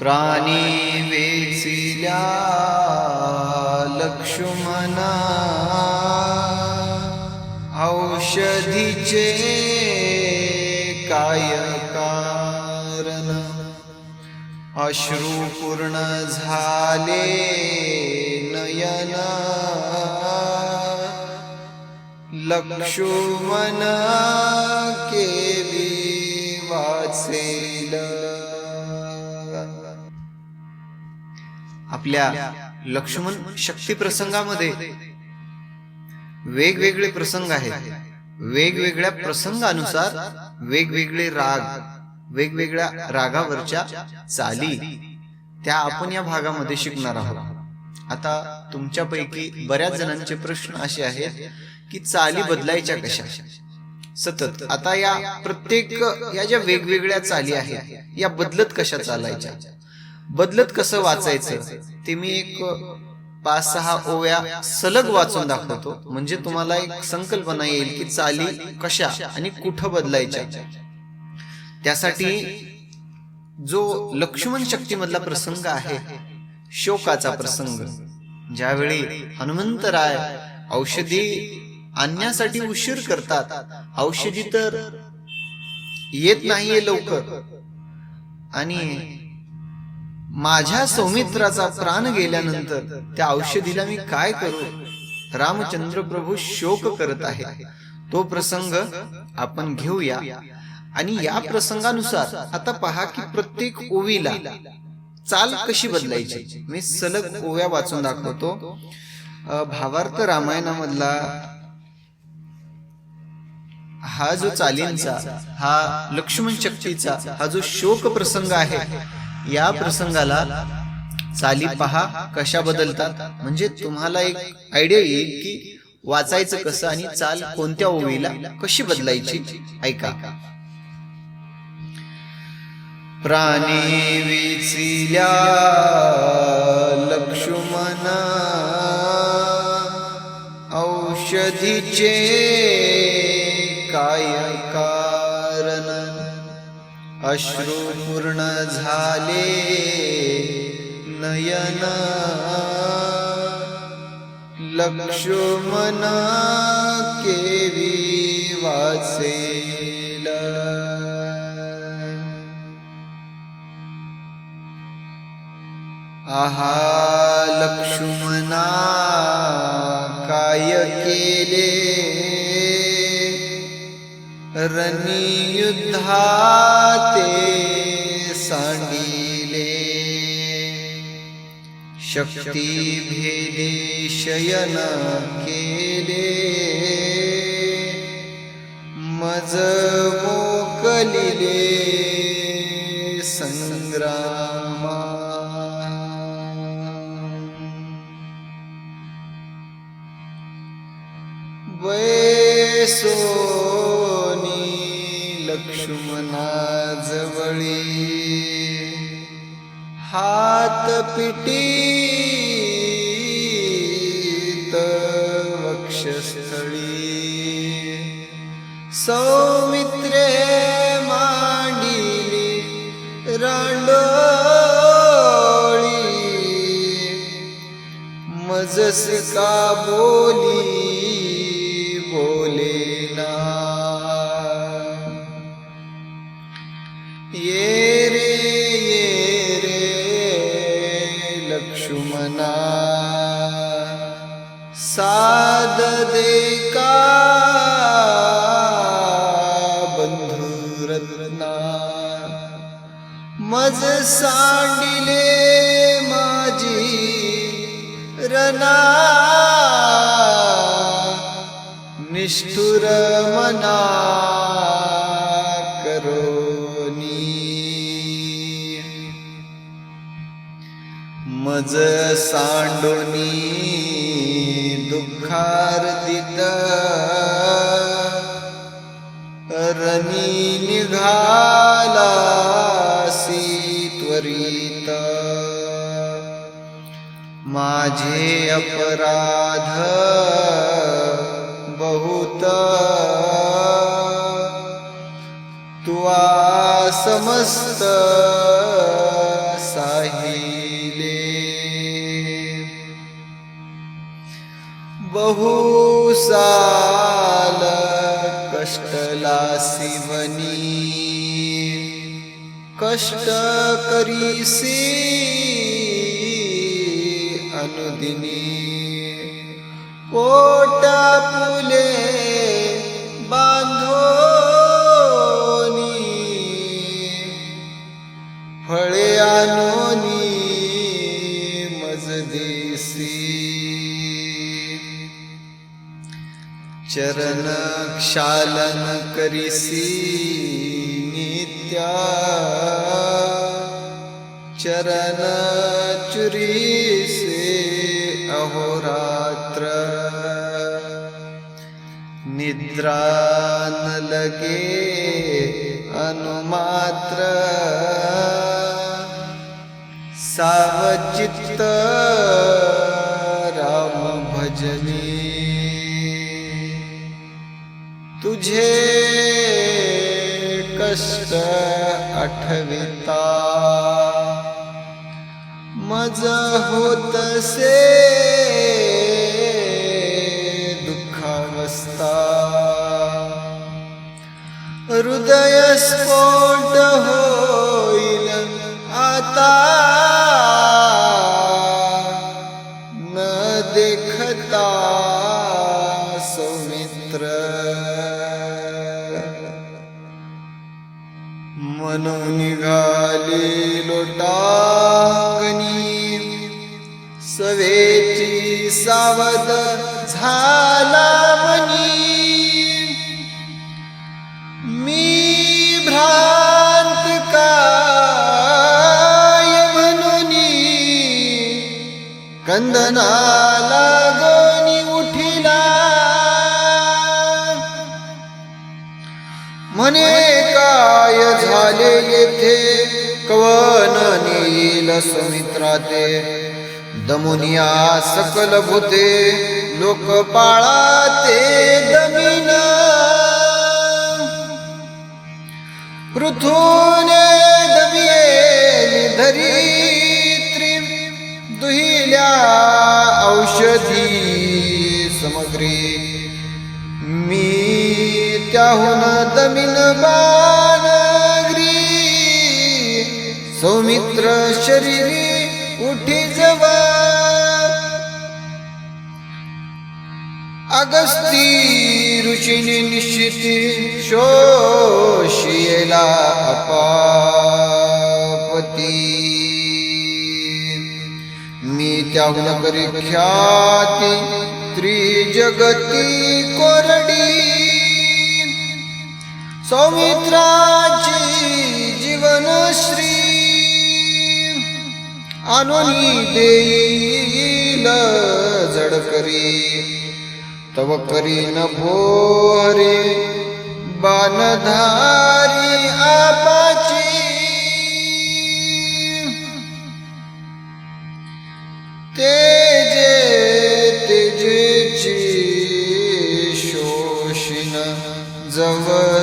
प्राणी वेचिल्या लक्ष्मणा. औषधीचे काय कारण? अश्रू पूर्ण झाले नयन. लक्ष्मण के आपल्या लक्ष्मण शक्ती प्रसंगामध्ये वेगवेगळे प्रसंग आहेत. वेगवेगळ्या प्रसंगानुसार वेगवेगळे राग वेगवेगळ्या रागावरच्या चाली त्या आपण या भागामध्ये शिकणार आहोत. आता तुमच्यापैकी बऱ्याच जणांचे प्रश्न असे आहेत की चाली बदलायच्या कशा? सतत. आता या प्रत्येक या ज्या वेगवेगळ्या चाली आहेत या बदलत कशा चालायच्या? बदलत कसं वाचायचं ते मी एक पाच सहा ओव्या सलग वाचून दाखवतो. म्हणजे तुम्हाला एक संकल्पना येईल की चाली कशा आणि कुठं बदलायच्या. त्यासाठी जो लक्ष्मण शक्तीमधला प्रसंग आहे शोकाचा प्रसंग. ज्यावेळी हनुमंतराय औषधी आणण्यासाठी उशीर करतात औषधी तर येत नाहीये लवकर. आणि माझ्या सौमित्राचा प्राण गेल्यानंतर त्या औषधीला मी काय करू? रामचंद्र प्रभू शोक करत आहे तो प्रसंग आपण घेऊया. आणि या प्रसंगानुसार आता पहा की प्रत्येक ओवीला चाल कशी बदलायची? मी सलग ओव्या वाचून दाखवतो. भावार्थ रामायणामधला हा जो चालींचा हा लक्ष्मण शक्तीचा हा जो शोक प्रसंग आहे या प्रसंगाला चाली पहा कशा बदलतात? म्हणजे तुम्हाला एक आयडिया येईल की वाचायचं कसं आणि चाल कोणत्या ओळीला कशी बदलायची? ऐका. प्राणी विचिल्या लक्ष्मणा औषधीचे अश्रू पूर्ण झाले नयन। लक्ष्मण केवी वाचेल आहा लक्ष्मणा काय केले रणी युद्धाते सांडिले. शक्ती भेदे शयन केले. मज मोकलिले संग्रामा. वैसो हात पिटीत वक्षस्थळी. सौमित्रे मांडिली रांडोळी. मजसिका बोली सांडिले माझी रना निष्ठुर मना करोनी मज सांडोनी दुःखार्दित रणी निघा. माझे अपराध बहुत. तुआ समस्त साहिले. बहुसाल कष्टला शिवनी. कष्ट करीसी अनुदिनी पोटा फुले बांधोनी फळे आणोनी मजदेसी चरण क्षालन करिसी नित्या चरण चुरी निद्रान न लगे अनुमात्र। सावचित्त राम भजनी। तुझे कष्ट आठविता। मज होतसे हृदय स्फोट आता न देखता निघाली लोटांगणी सवेची सावध झाला वंदनाला गोनी उठिला. म्हणे काय झाले येथे? कवन नेईल सुमित्रा ते दमुनिया सकल भूते लोकपाळा ते दमिन. पृथूने दमिये धरी. या औषधी समग्री. मी त्याहून दमिन बानग्री. सौमित्र शरीरी उठी जवा. अगस्ती ऋषीने निश्चिती शोषिला अपा त्याहून करी ख्याती त्रिजगती कोरडी। सौमित्राची जीवनश्री आणूनी देईल जड करी तव करी न भोरे बाणधारी आपाची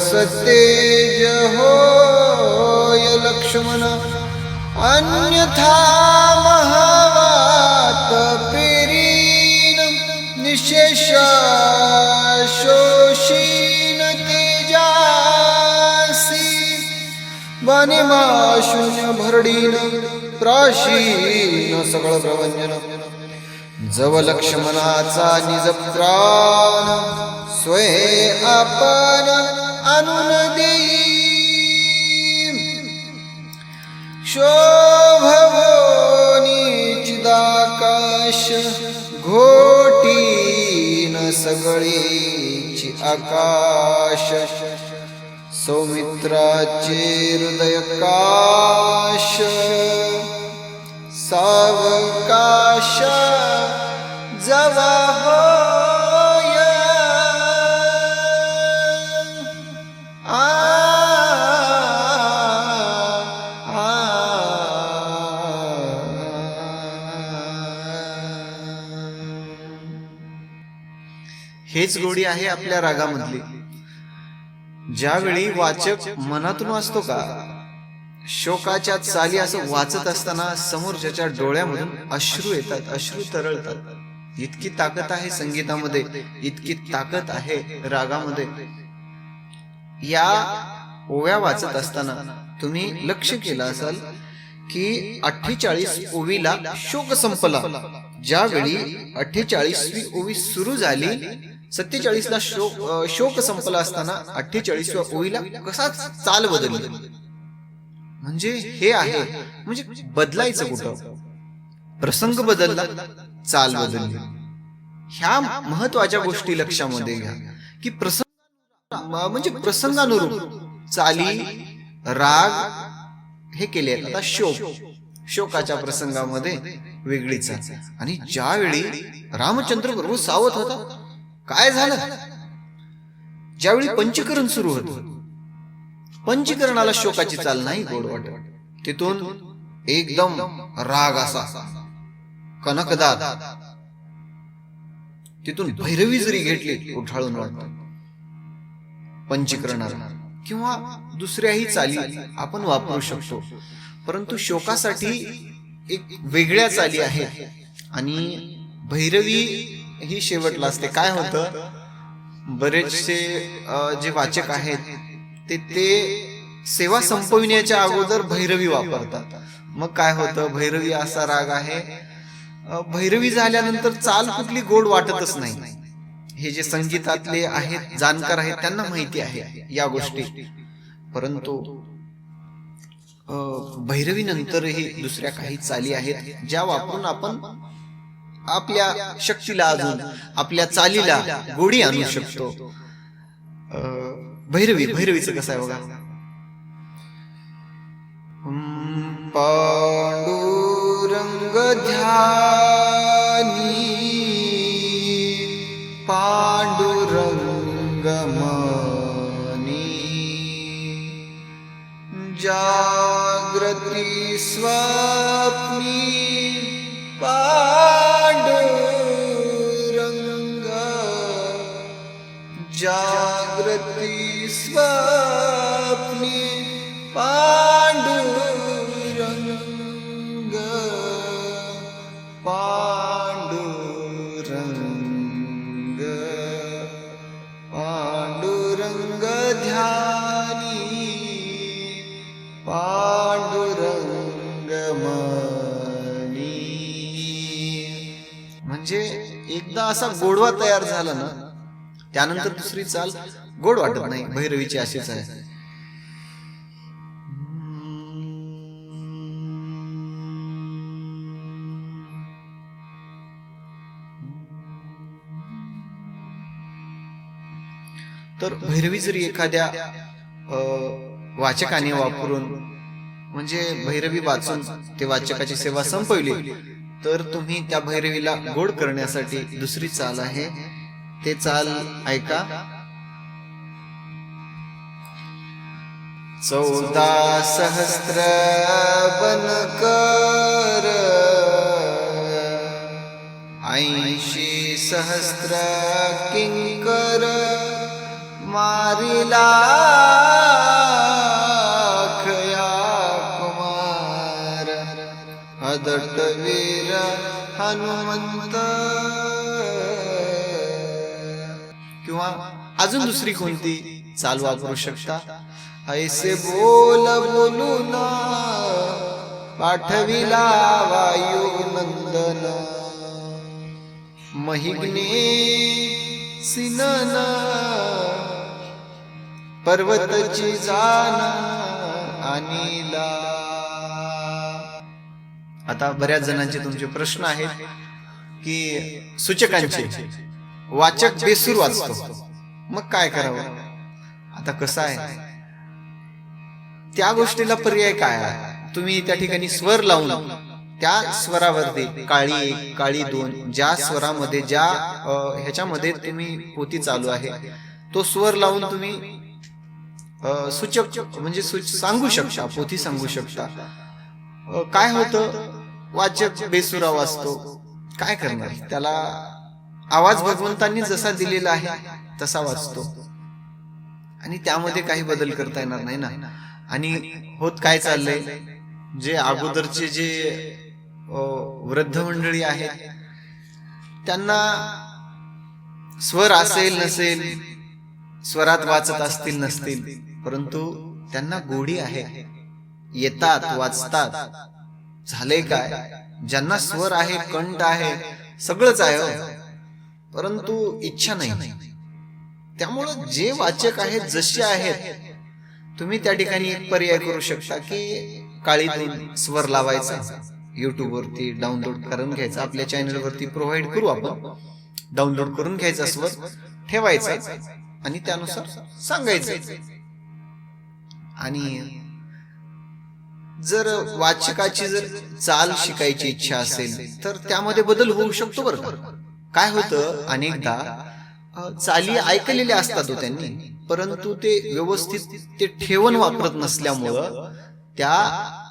सतेज तेज होय लक्ष्मण अन्यथा महावात पेरीन निशेष शोषीन तेजासी वाणिमा भरडीन प्राशीन सगळ प्रवंजन. जव लक्ष्मणाचा निज प्राण स्वय आपण आणून देई शोभवनीचिदाकाश घोटीन सगळीची आकाश. सौमित्राचे हृदय काश सावकाश जवा हो हेच गोडी आहे आपल्या रागामधली. ज्यावेळी वाचक मनातून वाचतो का शोकाच्या चाली असं वाचत असताना समोरच्याच्या डोळ्यामधून अश्रू येतात अश्रू तरळतात. इतकी ताकद आहे संगीतामध्ये इतकी ताकद आहे रागामध्ये. या ओव्या वाचत असताना तुम्ही लक्ष केलं असाल की अठ्ठेचाळीस ओवीला शोक संपला. ज्यावेळी अठ्ठेचाळीसवी ओवी सुरू झाली सत्तेचाळीसला शो शोक शोक संपला असताना अठ्ठेचाळीसव्या ओळीला कसा चाल बदलली? म्हणजे हे आहे म्हणजे बदलायचं कुठं? प्रसंग बदलला चाल बदलली. ह्या महत्त्वाच्या गोष्टी लक्षामध्ये घ्या की प्रसंग म्हणजे प्रसंगानुरूप चाली राग हे केले आहेत. आता शोक शोकाच्या प्रसंगामध्ये वेगळीच आणि ज्यावेळी रामचंद्र प्रभू सावध होता काय झालं? ज्यावेळी पंचकरण सुरू होत पंचकरणाला शोकाची चाल नाही गोड वाटत. तिथून एकदम राग असा. कनकदार तिथून भैरवी जरी घेतली उठाळून वाटत. पंचकरणाला. किंवा दुसऱ्याही चाली आपण वापरू शकतो. परंतु शोकासाठी एक वेगळ्या चाली आहेत आणि भैरवी ही शेवटला असते. काय होतं? बरेचसे जे वाचक आहेत ते ते सेवा संपविण्याच्या अगोदर भैरवी वापरतात. मग काय होतं? भैरवी असा राग आहे भैरवी झाल्यानंतर चाल कुठली गोड वाटतच नाही. हे जे संगीतातले आहेत जाणकार आहेत त्यांना माहिती आहे या गोष्टी. परंतु भैरवी नंतरही दुसऱ्या काही चाली आहेत ज्या वापरून आपण आपल्या शक्तीला अजून आपल्या चालीला गोडी आणू शकतो. भैरवी भैरवीचं कसं आहे बघा? पांडुरंग ध्यानी पांडुरंग मनी जागृती स्वप्नी पा असा गोडवा तयार झाला ना त्यानंतर दुसरी चाल गोड वाटत नाही भैरवीची अशीच आहे. तर भैरवी जरी एखाद्या वाचकाने वापरून म्हणजे भैरवी वाचून ते वाचकाची सेवा संपवली तर तुम्ही त्या भैरवीला गोड करण्यासाठी दुसरी चाल आहे. ते चाल ऐका. चौदा सहस्त्र बनकर ऐंशी सहस्त्र किंकर मारिला. खया कुमार. अदट वीर हनुमंत. किंवा अजून दुसरी कोणती? चाल वापरू शकता ऐसे बोल बोलून पाठविला वायू नंदन महिग्ने सिनन पर्वतची जाण अनिला आता बऱ्याच जणांचे तुमचे प्रश्न आहेत की सूचकांचे. वाचक बेसूर वाचतो. मग काय करावं? आता कसं आहे? त्या गोष्टीला पर्याय काय? आहे तुम्ही त्या ठिकाणी स्वर लावून त्या स्वरावरती काळी एक काळी दोन ज्या स्वरामध्ये ज्या ह्याच्यामध्ये तुम्ही पोती चालू आहे. तो स्वर लावून तुम्ही सूचक म्हणजे सूच सांगू शकता पोथी सांगू शकता. काय होतं? वाचक बेसुरा वाचतो. काय करणार? त्याला आवाज भगवंतांनी जसा दिलेला आहे तसा वाचतो. आणि त्यामध्ये काही बदल करता येणार नाही ना. आणि होत काय चाललंय? जे अगोदरचे जे वृद्ध मंडळी आहेत त्यांना स्वर असेल नसेल स्वरात वाचत असतील नसतील परंतु त्यांना गोडी आहे. येतात वाचतात. झाले काय? ज्यांना स्वर आहे कंठ आहे सगळंच आहे हो. परंतु इच्छा नाही. त्यामुळं जे वाचक आहेत जसे आहेत तुम्ही त्या ठिकाणी एक पर्याय करू शकता की काळीतून स्वर लावायचा युट्यूब वरती डाउनलोड करून घ्यायचा आपल्या चॅनल वरती प्रोव्हाइड करू आपण डाउनलोड करून घ्यायचा स्वर ठेवायचा आणि त्यानुसार सांगायचं. आणि जर वाचकाची जर चाल शिकायची इच्छा असेल तर त्यामध्ये बदल होऊ शकतो बरं का? काय होतं? अनेकदा चाली ऐकलेल्या असतात हो त्यांनी परंतु ते व्यवस्थित ते ठेवण वापरत नसल्यामुळं त्या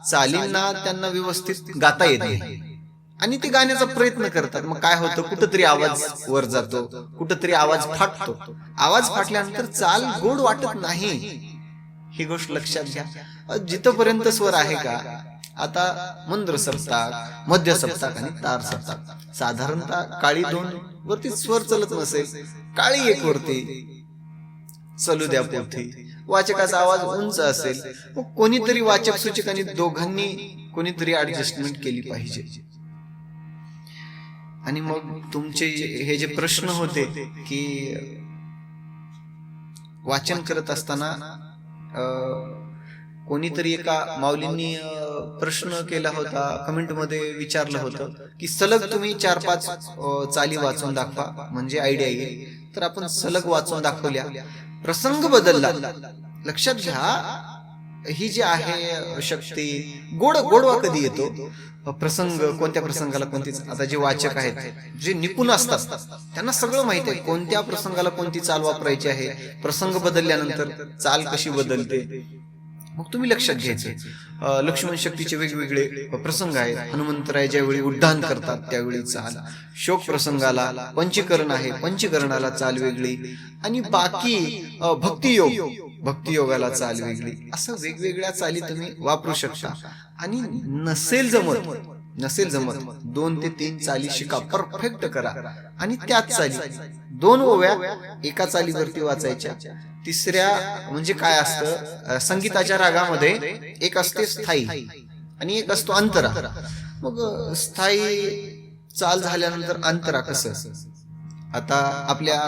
चालींना त्यांना व्यवस्थित गाता येत नाही. आणि ते गाण्याचा प्रयत्न करतात. मग काय होतं? कुठंतरी आवाज वर जातो कुठंतरी आवाज फाटतो. आवाज फाटल्यानंतर चाल गोड वाटत नाही. ही गोष्ट लक्षात घ्या. जिथपर्यंत स्वर आहे का? आता मंद्र सप्ताक मध्य सप्ताक आणि तार सप्ताक. साधारणतः काळी दोन वरती स्वर चलत नसेल काळी एक वरती चलू द्या पोथी वाचकाचा आवाज उंच असेल मग कोणीतरी वाचक सूचकांनी दोघांनी कोणीतरी ऍडजस्टमेंट केली पाहिजे. आणि मग तुमचे हे जे प्रश्न होते की वाचन करत असताना कोणीतरी एका माऊलींनी प्रश्न केला होता कमेंटमध्ये विचारलं होतं की सलग तुम्ही चार पाच चाली वाचून दाखवा म्हणजे आयडिया येईल. तर आपण सलग वाचून दाखवल्या. प्रसंग बदलला. लक्षात घ्या ही जी आहे शक्ती गोड गोडवा कधी येतो? प्रसंग कोणत्या प्रसंगाला कोणती आता जे वाचक आहेत जे निपुण असतात त्यांना सगळं माहीत आहे कोणत्या प्रसंगाला कोणती चाल वापरायची आहे. प्रसंग बदलल्यानंतर चाल कशी बदलते? मग तुम्ही लक्षात घ्यायचं. लक्ष्मण शक्तीचे वेगवेगळे प्रसंग आहेत. हनुमंतराय ज्यावेळी उड्डाण करतात त्यावेळी चाल. शोक प्रसंगाला पंचीकरण आहे पंचीकरणाला चाल वेगळी. आणि बाकी अं, भक्तियोग भक्तियोगाला चाल वेगळी. असं वेगवेगळ्या चाली तुम्ही वापरू शकता. आणि नसेल जमत नसेल जमत दोन ते तीन चाली शिका परफेक्ट करा. आणि त्याच चाली दोन ओव्या एका चालीवरती वाचायच्या. तिसऱ्या म्हणजे काय असतं? संगीताच्या रागामध्ये एक असते स्थायी आणि एक असतो अंतरा. मग स्थायी चाल झाल्यानंतर अंतरा कसं? आता आपल्या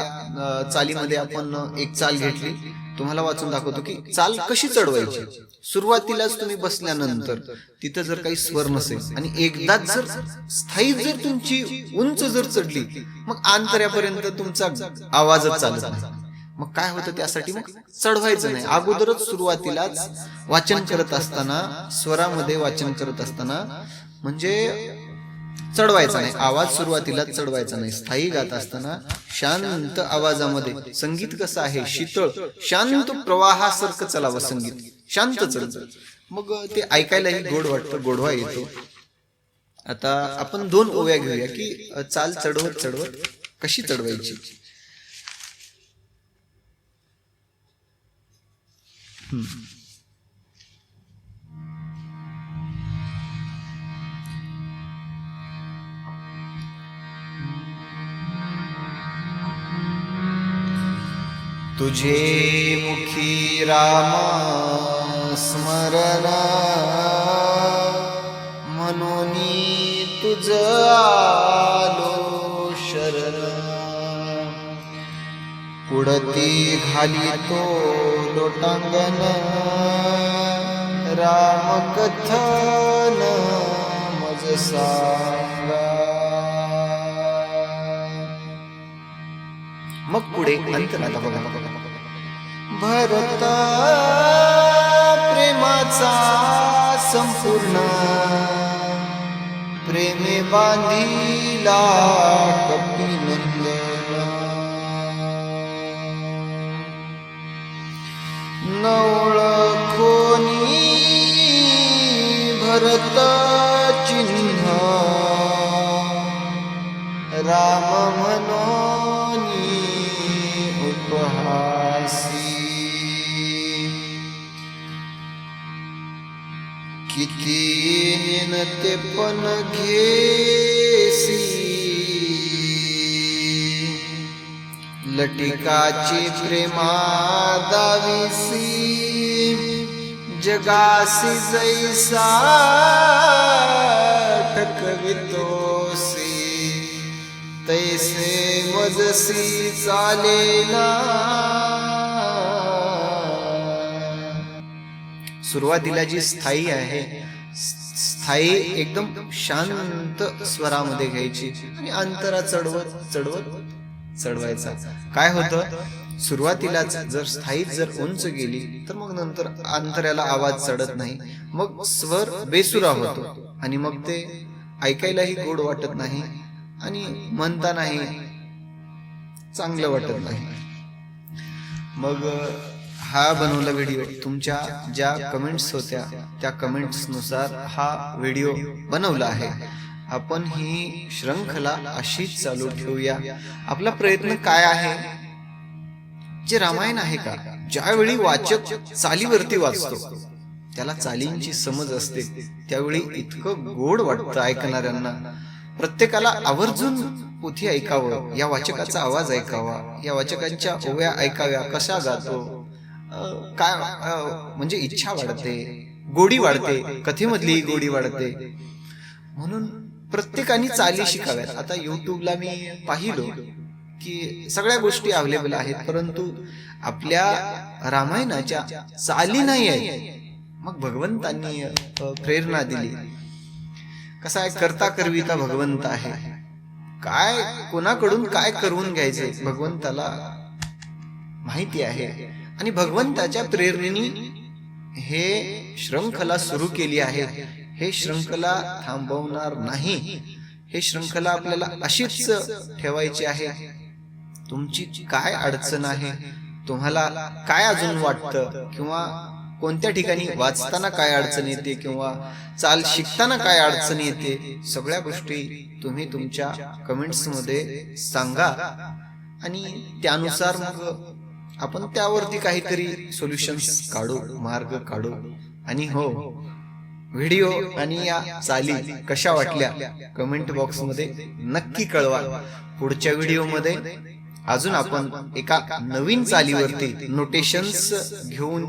चालीमध्ये आपण एक चाल घेतली. तुम्हाला वाचून दाखवतो की चाल कशी चढवायची? सुरुवातीलाच तुम्ही बसल्यानंतर तिथं जर काही स्वर नसेल आणि एकदाच जर स्थायी जर तुमची उंच जर चढली मग आंतर्यापर्यंत तुमचा आवाजच चालत नाही. मग काय होतं त्यासाठी? मग चढवायचं नाही. अगोदरच सुरुवातीलाच वाचन करत असताना स्वरामध्ये वाचन करत असताना म्हणजे चढवायचा नाही. आवाज सुरुवातीला चढवायचा नाही. स्थायी गात असताना शांत आवाजामध्ये संगीत कसं आहे? शीतळ शांत प्रवाहासारखं चलावं संगीत. शांत चढ मग ते ऐकायलाही गोड वाटतं गोडवा येतो. आता आपण दोन ओव्या घेऊया की चाल चढवत चढवत कशी चढवायची? तुझे मुखी राम स्मरण म्हणून तुझ आलो शरण। पुढती घाली तो सांगा मग पुढे अंतर बघा. भरत प्रेमाचा संपूर्ण. प्रेमे बांधिला कपिनंदन. नवळ कोणी भरता नेनते पण घेसी। लटिकाची प्रेमा दाविसी। जगासी जैसा ठकवितोसी। तैसे मजसी चालेना सुरुवातीला जी स्थायी आहे स्थायी एकदम शांत स्वरामध्ये घ्यायची आणि अंतरा चढवत चढवत चढवायचा. काय होतं? सुरुवातीलाच जर स्थायी जर उंच गेली तर मग नंतर अंतऱ्याला आवाज चढत नाही. मग स्वर बेसुरा होतो आणि मग ते ऐकायलाही गोड वाटत नाही आणि म्हणतानाही चांगलं वाटत नाही. मग हा बनवला व्हिडिओ तुमच्या ज्या कमेंट्स होत्या त्या कमेंट्सनुसार हा व्हिडिओ बनवला आहे. आपण ही श्रृंखला अशीच चालू ठेवूया. आपला प्रयत्न काय आहे? जे रामायण आहे का? ज्यावेळी वाचक चालीवरती वाचतो त्याला चालींची समज असते. त्यावेळी इतकं गोड वाटतं ऐकणाऱ्यांना. प्रत्येकाला आवर्जून पोथी ऐकावं या वाचकाचा आवाज ऐकावा या वाचकांच्या ओव्या ऐकाव्या कशा जातो काय म्हणजे इच्छा वाढते गोडी वाढते कथेमधली गोडी वाढते. म्हणून प्रत्येकाने चाली शिकाव्यात. आता युट्यूबला मी पाहिलो की सगळ्या गोष्टी अवेलेबल आहेत परंतु आपल्या रामायणाच्या चाली नाही आहे मग भगवंतांनी प्रेरणा दिली. कसा आहे? करता करविता भगवंत आहे. काय कोणाकडून काय करून घ्यायचे? भगवंताला माहिती आहे. आणि भगवंताच्या प्रेरणेने हे श्रृंखला सुरू केली आहे. हे श्रृंखला थांबवणार नाही. हे श्रृंखला आपल्याला अशीच ठेवायची आहे. तुमची काय अडचण आहे? तुम्हाला काय अजून वाटतं? किंवा कोणत्या ठिकाणी वाचताना काय अडचण येते? किंवा चाल शिकताना काय अडचण येते? सगळ्या गोष्टी तुम्ही तुमच्या कमेंट्समध्ये सांगा. आणि त्यानुसार मग आपण त्यावरती काहीतरी सोल्युशन्स काढू मार्ग काढू. आणि हो व्हिडिओ आणि या चाली कशा वाटल्या कमेंट बॉक्समध्ये नक्की कळवा. पुढच्या व्हिडिओमध्ये अजून आपण एका नवीन चालीवरती नोटेशन्स घेऊन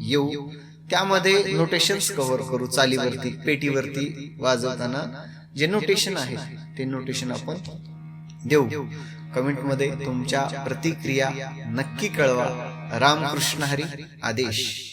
येऊ. त्यामध्ये नोटेशन्स कव्हर करू चालीवरती पेटीवरती वाजवताना जे नोटेशन आहे ते नोटेशन आपण देऊ. कमेंटमध्ये तुमच्या प्रतिक्रिया नक्की कळवा. रामकृष्ण हरी आदेश.